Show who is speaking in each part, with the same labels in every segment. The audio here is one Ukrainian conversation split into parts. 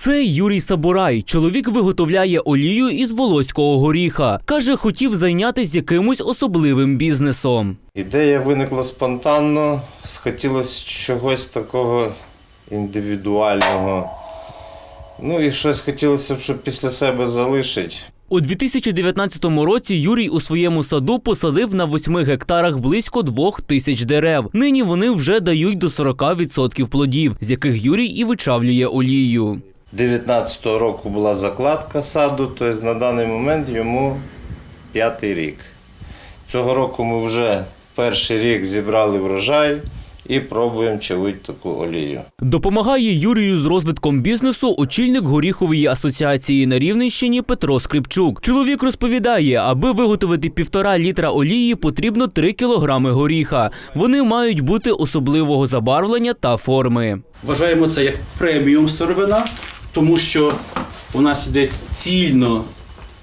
Speaker 1: Це Юрій Сабурай. Чоловік виготовляє олію із волоського горіха. Каже, хотів зайнятися якимось особливим бізнесом.
Speaker 2: Ідея виникла спонтанно, схотілося чогось такого індивідуального. Ну і щось хотілося б, щоб після себе залишити.
Speaker 1: У 2019 році Юрій у своєму саду посадив на 8 гектарах близько двох тисяч дерев. Нині вони вже дають до 40% плодів, з яких Юрій і вичавлює олію.
Speaker 2: 19-го року була закладка саду, тобто на даний момент йому п'ятий рік. Цього року ми вже перший рік зібрали врожай і пробуємо чавити таку олію.
Speaker 1: Допомагає Юрію з розвитком бізнесу очільник горіхової асоціації на Рівненщині Петро Скрипчук. Чоловік розповідає, аби виготовити півтора літра олії, потрібно 3 кілограми горіха. Вони мають бути особливого забарвлення та форми.
Speaker 3: Вважаємо це як преміум сировина, тому що у нас йде цільно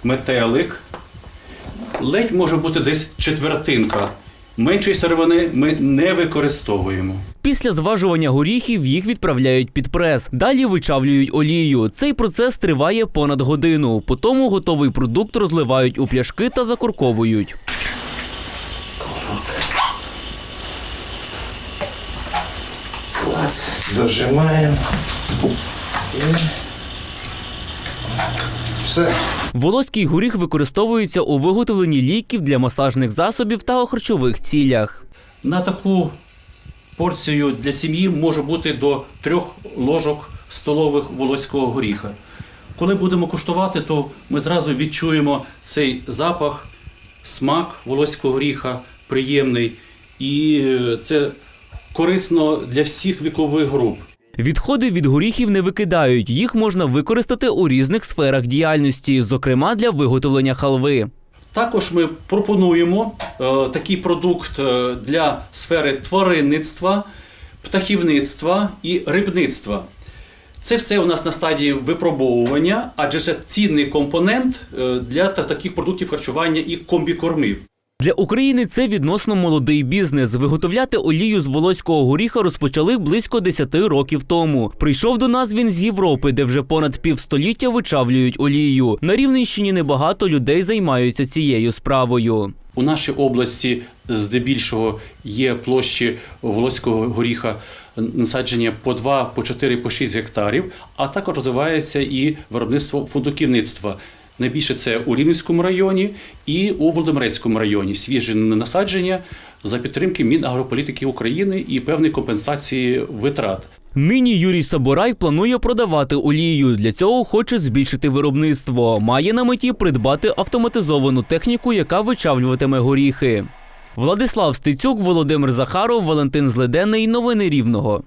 Speaker 3: метелик, ледь може бути десь четвертинка. Меншої сировини ми не використовуємо.
Speaker 1: Після зважування горіхів їх відправляють під прес. Далі вичавлюють олію. Цей процес триває понад годину. Потім готовий продукт розливають у пляшки та закурковують.
Speaker 2: Клац, дожимаємо. Все.
Speaker 1: Волоський горіх використовується у виготовленні ліків для масажних засобів та у харчових цілях.
Speaker 3: На таку порцію для сім'ї може бути до трьох ложок столових волоського горіха. Коли будемо куштувати, то ми зразу відчуємо цей запах, смак волоського горіха приємний. І е, це корисно для всіх вікових груп.
Speaker 1: Відходи від горіхів не викидають. Їх можна використати у різних сферах діяльності, зокрема для виготовлення халви.
Speaker 3: Також ми пропонуємо е, такий продукт е, для сфери тваринництва, птахівництва і рибництва. Це все у нас на стадії випробовування, адже це цінний компонент е, для таких продуктів харчування і комбікормів.
Speaker 1: Для України це відносно молодий бізнес. Виготовляти олію з волоського горіха розпочали близько 10 років тому. Прийшов до нас він з Європи, де вже понад півстоліття вичавлюють олію. На Рівненщині небагато людей займаються цією справою.
Speaker 3: У нашій області здебільшого є площі волоського горіха насадження по 2, по 4, по 6 гектарів, а також розвивається і виробництво фундуківництва. Найбільше це у Рівненському районі і у Володимирецькому районі. Свіжі насадження за підтримки Мінагрополітики України і певної компенсації витрат.
Speaker 1: Нині Юрій Саборай планує продавати олію. Для цього хоче збільшити виробництво. Має на меті придбати автоматизовану техніку, яка вичавлюватиме горіхи. Владислав Стецюк, Володимир Захаров, Валентин Зледенний. Новини Рівного.